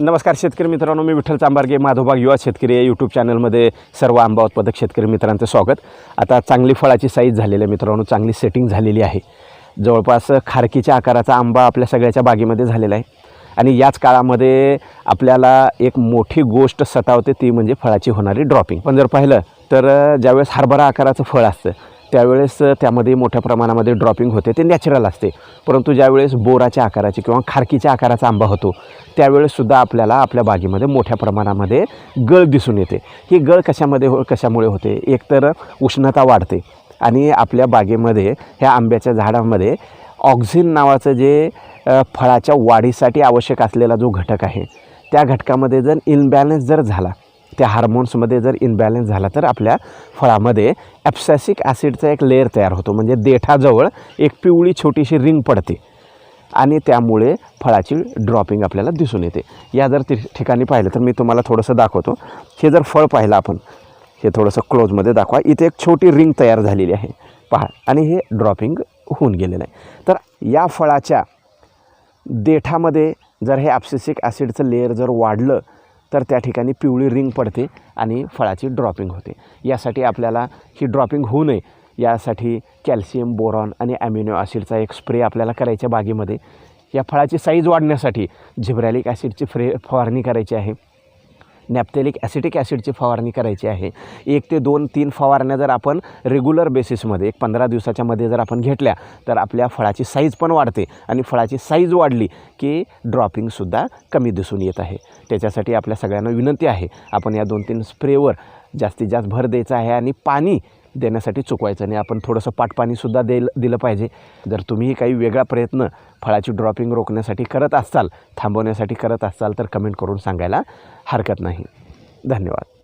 नमस्कार शेतकरी मित्रांनो मी विठ्ठल चांबारगे माधोबाग युवा शेतकरी या यूट्यूब चॅनलमध्ये सर्व आंबा उत्पादक शेतकरी मित्रांचं स्वागत. आता चांगली फळाची साईज झालेली आहे मित्रांनो चांगली सेटिंग झालेली आहे. जवळपास खारकीच्या आकाराचा आंबा आपल्या सगळ्याच्या बागेमध्ये झालेला आहे. आणि याच काळामध्ये आपल्याला एक मोठी गोष्ट सतावते ती म्हणजे फळाची होणारी ड्रॉपिंग पण जर पाहिलं तर ज्यावेळेस हरभरा आकाराचं फळ असतं त्यावेळेस त्यामध्ये मोठ्या प्रमाणामध्ये ड्रॉपिंग होते. ते नॅचरल असते. परंतु ज्यावेळेस बोराच्या आकाराची किंवा खारकीच्या आकाराचा आंबा होतो त्यावेळेससुद्धा आपल्याला आपल्या बागेमध्ये मोठ्या प्रमाणामध्ये गळ दिसून येते. ही गळ कशामध्ये हो कशामुळे होते? एकतर उष्णता वाढते आणि आपल्या बागेमध्ये ह्या आंब्याच्या झाडामध्ये ऑक्झिन नावाचं जे फळाच्या वाढीसाठी आवश्यक असलेला जो घटक आहे त्या घटकामध्ये जर इनबॅलन्स जर झाला त्या हार्मोन्समध्ये जर इनबॅलन्स झाला तर आपल्या फळामध्ये ॲप्सॅसिक ॲसिडचा एक लेअर तयार होतो. म्हणजे देठाजवळ एक पिवळी छोटीशी रिंग पडते. आणि त्यामुळे फळाची ड्रॉपिंग आपल्याला दिसून येते. या जर ति- ठिकाणी पाहिलं तर मी तुम्हाला थोडंसं दाखवतो. हे जर फळ पाहिलं आपण हे थोडंसं क्लोजमध्ये दाखवा. इथे एक छोटी रिंग तयार झालेली आहे. पहा आणि हे ड्रॉपिंग होऊन गेलेलं आहे. तर या फळाच्या देठामध्ये जर हे ॲप्सिसिक ॲसिडचं लेअर जर वाढलं तर त्या ठिकाणी पिवळी रिंग पडते आणि फळाची ड्रॉपिंग होते. यासाठी आपल्याला ही ड्रॉपिंग होऊ नये. यासाठी कॅल्शियम बोरॉन आणि ॲमिनो ॲसिडचा एक स्प्रे आपल्याला करायच्या बागेमध्ये. या फळाची साईज वाढण्यासाठी झिब्रॅलिक ॲसिडची फ्रे फवारणी करायची आहे. नॅप्थेलिक ॲसिटिक ॲसिडची फवारणी करायची आहे. एक ते दोन तीन फवारण्या जर आपण रेग्युलर बेसिसमध्ये एक पंधरा दिवसाच्या मध्ये जर आपण घेतल्या तर आपल्या फळाची साईज पण वाढते आणि फळाची साईज वाढली की ड्रॉपिंगसुद्धा कमी दिसून येत आहे. त्याच्यासाठी आपल्या सगळ्यांना विनंती आहे आपण या दोन तीन स्प्रेवर जास्तीत जास्त भर द्यायचा आहे आणि पाणी देण्यासाठी चुकवायचं नाही. आपण थोडंसं पाटपाणीसुद्धा देल दिलं पाहिजे. जर तुम्हीही काही वेगळा प्रयत्न फळाची ड्रॉपिंग रोखण्यासाठी करत असाल थांबवण्यासाठी करत असाल तर कमेंट करून सांगायला हरकत नाही. धन्यवाद.